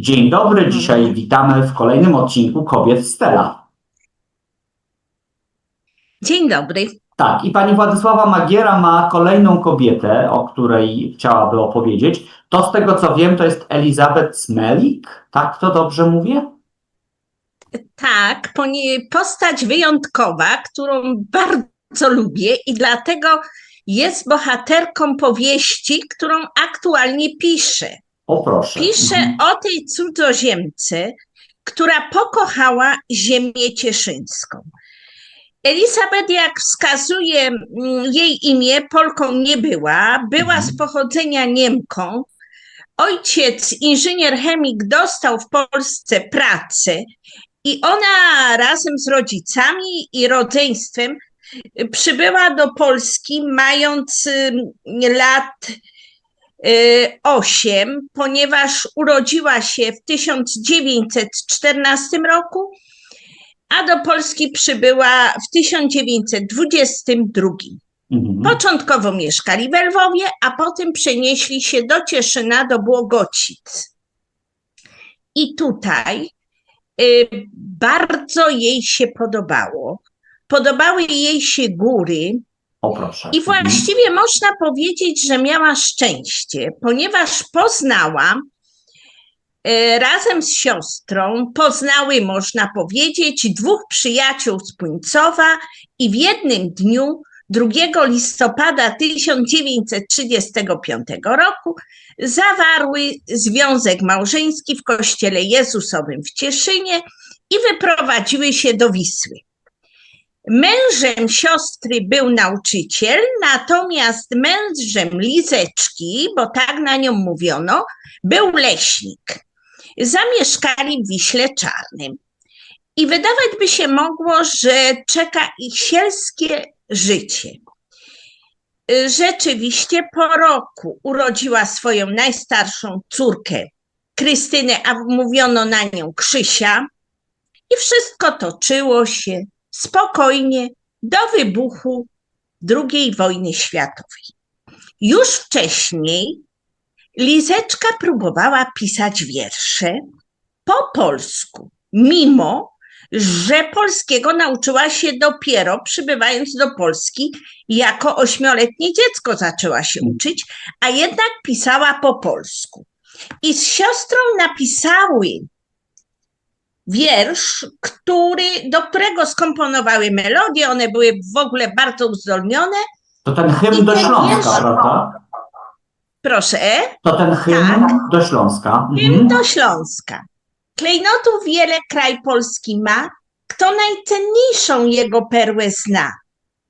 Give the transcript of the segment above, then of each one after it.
Dzień dobry, dzisiaj witamy w kolejnym odcinku Kobiet Stella. Dzień dobry. Tak, i pani Władysława Magiera ma kolejną kobietę, o której chciałaby opowiedzieć. To z tego co wiem, to jest Elizabeth Smelik, tak to dobrze mówię? Tak, postać wyjątkowa, którą bardzo lubię i dlatego jest bohaterką powieści, którą aktualnie piszę. O proszę. Piszę Mhm. o tej cudzoziemce, która pokochała ziemię cieszyńską. Elizabeth, jak wskazuje mm, jej imię, Polką nie była, była Mhm. z pochodzenia Niemką. Ojciec, inżynier chemik, dostał w Polsce pracę i ona razem z rodzicami i rodzeństwem przybyła do Polski, mając ym, lat 8, ponieważ urodziła się w 1914 roku, a do Polski przybyła w 1922. Mhm. Początkowo mieszkali w Lwowie, a potem przenieśli się do Cieszyna, do Błogocic. I tutaj y, bardzo jej się podobało. Podobały jej się góry, I właściwie można powiedzieć, że miała szczęście, ponieważ poznała e, razem z siostrą, poznały, można powiedzieć, dwóch przyjaciół z Puńcowa i w jednym dniu, 2 listopada 1935 roku, zawarły związek małżeński w Kościele Jezusowym w Cieszynie i wyprowadziły się do Wisły. Mężem siostry był nauczyciel, natomiast mężem Lizeczki, bo tak na nią mówiono, był leśnik. Zamieszkali w Wiśle Czarnym. I wydawać by się mogło, że czeka ich sielskie życie. Rzeczywiście po roku urodziła swoją najstarszą córkę, Krystynę, a mówiono na nią Krzysia. I wszystko toczyło się spokojnie do wybuchu II wojny światowej. Już wcześniej Lizeczka próbowała pisać wiersze po polsku, mimo że polskiego nauczyła się dopiero przybywając do Polski jako ośmioletnie dziecko zaczęła się uczyć, a jednak pisała po polsku. I z siostrą napisały wiersz, który, do którego skomponowały melodie. One były w ogóle bardzo uzdolnione. To ten hymn I do ten Śląska, wiersz- prawda? Proszę, To ten hymn do Śląska. hymn Mhm. do Śląska. Klejnotów wiele kraj polski ma, kto najcenniejszą jego perłę zna.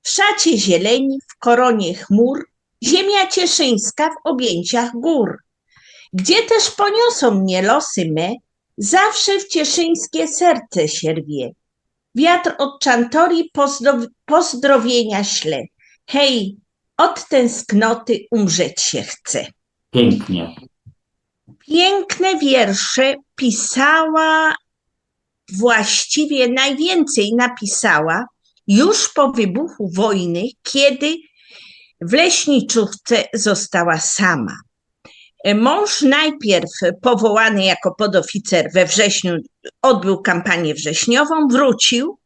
W szacie zieleni, w koronie chmur, ziemia cieszyńska w objęciach gór. Gdzie też poniosą mnie losy me, zawsze w cieszyńskie serce się rwie. Wiatr od czantori pozdrow- pozdrowienia śle. Hej, od tęsknoty umrzeć się chce. Pięknie. Piękne wiersze pisała, właściwie najwięcej napisała już po wybuchu wojny, kiedy w leśniczówce została sama. Mąż najpierw powołany jako podoficer we wrześniu odbył kampanię wrześniową, wrócił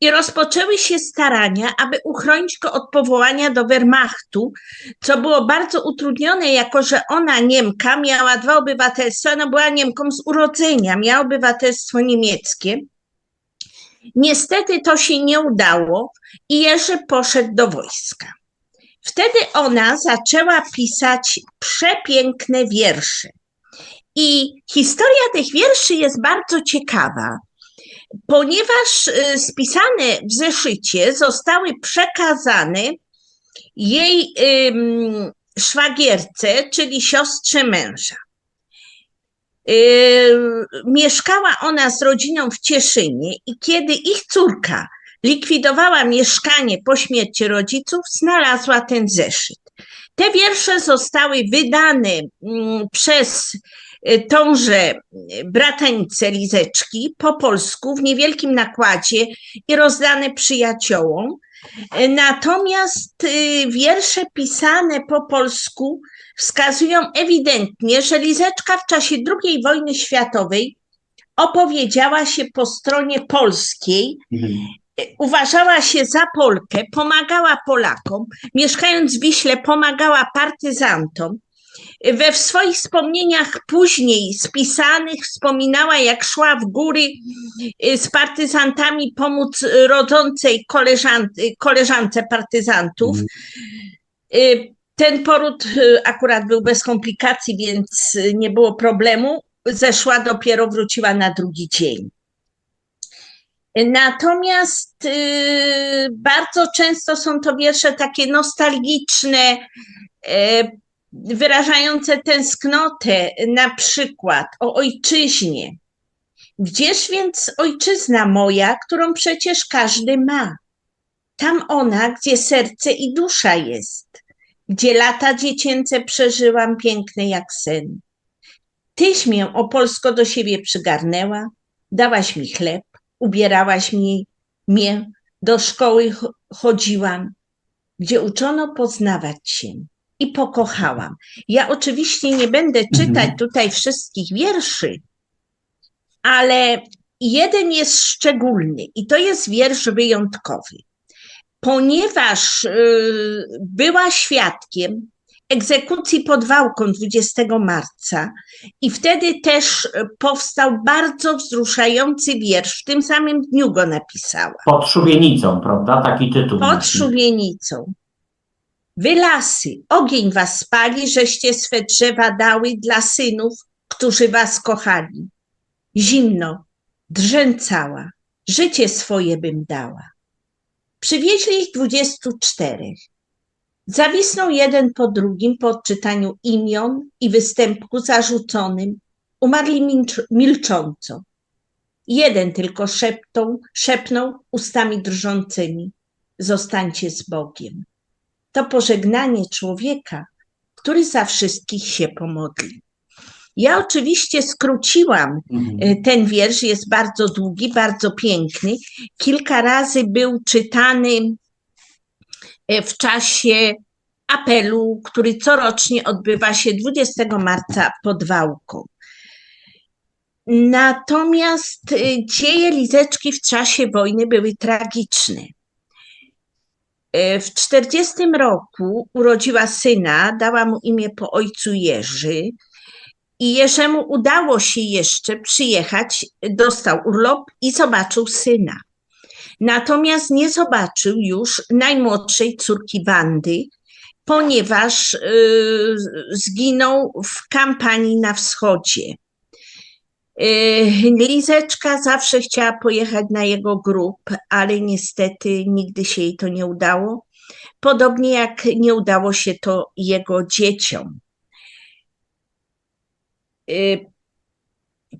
i rozpoczęły się starania, aby uchronić go od powołania do Wehrmachtu, co było bardzo utrudnione, jako że ona, Niemka, miała dwa obywatelstwa, ona była Niemką z urodzenia, miała obywatelstwo niemieckie. Niestety to się nie udało i Jerzy poszedł do wojska. Wtedy ona zaczęła pisać przepiękne wiersze. I historia tych wierszy jest bardzo ciekawa, ponieważ y, spisane w zeszycie zostały przekazane jej ym, szwagierce, czyli siostrze męża. Yy, mieszkała ona z rodziną w Cieszynie i kiedy ich córka likwidowała mieszkanie po śmierci rodziców, znalazła ten zeszyt. Te wiersze zostały wydane mm, przez y, tąże y, bratanicę Lizeczki po polsku w niewielkim nakładzie i rozdane przyjaciołom. E, Natomiast y, wiersze pisane po polsku wskazują ewidentnie, że Lizeczka w czasie II wojny światowej opowiedziała się po stronie polskiej, Mhm. Uważała się za Polkę, pomagała Polakom, mieszkając w Wiśle pomagała partyzantom. We swoich wspomnieniach później spisanych wspominała, jak szła w góry y, z partyzantami pomóc rodzącej koleżan, koleżance partyzantów. Mhm. Y, Ten poród y, akurat był bez komplikacji, więc nie było problemu. Zeszła dopiero, wróciła na drugi dzień. Natomiast y, bardzo często są to wiersze takie nostalgiczne, e, wyrażające tęsknotę, na przykład o ojczyźnie. Gdzież więc ojczyzna moja, którą przecież każdy ma? Tam ona, gdzie serce i dusza jest, gdzie lata dziecięce przeżyłam piękne jak sen. Tyś mię o Polsko do siebie przygarnęła, dałaś mi chleb, ubierałaś mi, mnie, do szkoły ch- chodziłam, gdzie uczono poznawać się i pokochałam. Ja oczywiście nie będę czytać Mhm. tutaj wszystkich wierszy, ale jeden jest szczególny i to jest wiersz wyjątkowy, ponieważ y, była świadkiem egzekucji pod Wałką 20 marca i wtedy też y, powstał bardzo wzruszający wiersz, w tym samym dniu go napisała. Pod szubienicą, prawda? Taki tytuł. Pod szubienicą. Wy lasy, ogień was spali, żeście swe drzewa dały dla synów, którzy was kochali. Zimno, drzęcała, życie swoje bym dała. Przywieźli ich dwudziestu czterech. Zawisnął jeden po drugim po odczytaniu imion i występku zarzuconym. Umarli milcz- milcząco. Jeden tylko szeptał, szepnął ustami drżącymi. Zostańcie z Bogiem. To pożegnanie człowieka, który za wszystkich się pomodli. Ja oczywiście skróciłam Mhm. E, ten wiersz jest bardzo długi, bardzo piękny. Kilka razy był czytany w czasie apelu, który corocznie odbywa się 20 marca pod Wałką. Natomiast e, dzieje Lizeczki w czasie wojny były tragiczne. E, W 40 roku urodziła syna, dała mu imię po ojcu Jerzy. I Jerzemu udało się jeszcze przyjechać, dostał urlop i zobaczył syna. Natomiast nie zobaczył już najmłodszej córki Wandy, ponieważ y, zginął w kampanii na wschodzie. Y, Lizeczka zawsze chciała pojechać na jego grób, ale niestety nigdy się jej to nie udało. Podobnie jak nie udało się to jego dzieciom. Y,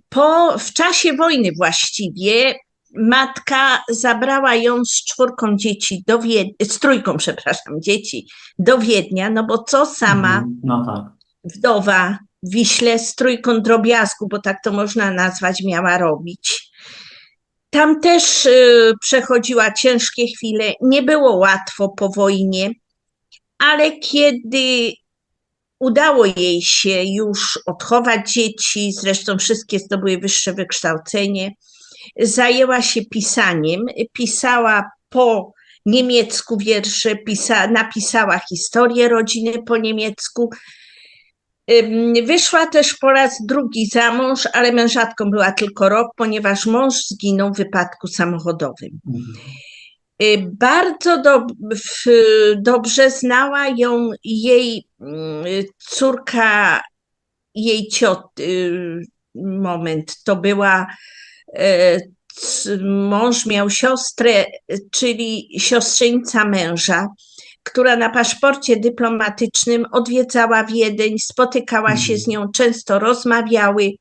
Po, w czasie wojny właściwie matka zabrała ją z czwórką dzieci do Wiednia, z trójką, przepraszam, dzieci do Wiednia, no bo co sama Mhm. No tak. wdowa w Wiśle z trójką drobiazgu, bo tak to można nazwać, miała robić. Tam też y, przechodziła ciężkie chwile, nie było łatwo po wojnie, ale kiedy udało jej się już odchować dzieci, zresztą wszystkie zdobyły wyższe wykształcenie, zajęła się pisaniem, pisała po niemiecku wiersze, pisa, napisała historię rodziny po niemiecku. Wyszła też po raz drugi za mąż, ale mężatką była tylko rok, ponieważ mąż zginął w wypadku samochodowym. Mhm. Y, Bardzo do, w, dobrze znała ją jej mm, córka, jej ciot. y, Moment, to była. E, Mąż miał siostrę, czyli siostrzeńca męża, która na paszporcie dyplomatycznym odwiedzała Wiedeń, spotykała się Mhm. z nią, często rozmawiały.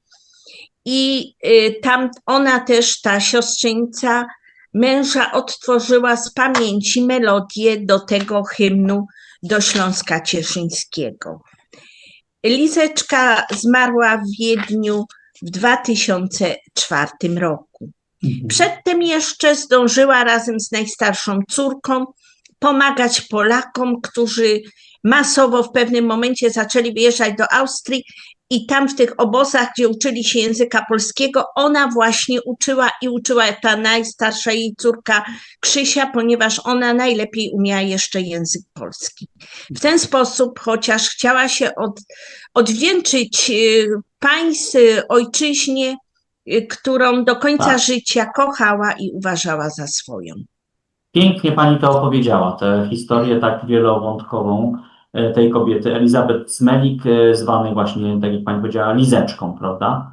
I y, tam ona też, ta siostrzeńca męża, odtworzyła z pamięci melodię do tego hymnu do Śląska Cieszyńskiego. Lizeczka zmarła w Wiedniu w 2004 roku. Mhm. Przedtem jeszcze zdążyła razem z najstarszą córką pomagać Polakom, którzy masowo w pewnym momencie zaczęli wyjeżdżać do Austrii i tam w tych obozach, gdzie uczyli się języka polskiego, ona właśnie uczyła i uczyła ta najstarsza jej córka Krzysia, ponieważ ona najlepiej umiała jeszcze język polski. W ten sposób, chociaż chciała się od, odwdzięczyć y, państw, ojczyźnie, y, którą do końca Tak. życia kochała i uważała za swoją. Pięknie pani to opowiedziała, tę historię tak wielowątkową tej kobiety, Elizabeth Smelik, e, zwanej właśnie, tak jak pani powiedziała, Lizeczką, prawda?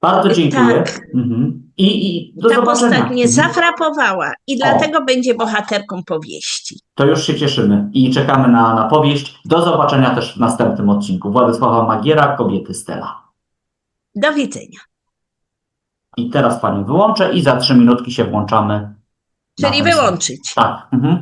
Bardzo E, dziękuję. tak. Mhm. I, I do Ta zobaczenia. postać mnie Mhm. zafrapowała i dlatego będzie bohaterką powieści. To już się cieszymy i czekamy na, na powieść. Do zobaczenia też w następnym odcinku. Władysława Magiera, Kobiety Stella. Do widzenia. I teraz panią wyłączę i za trzy minutki się włączamy. Czyli wyłączyć. Tak. Mhm.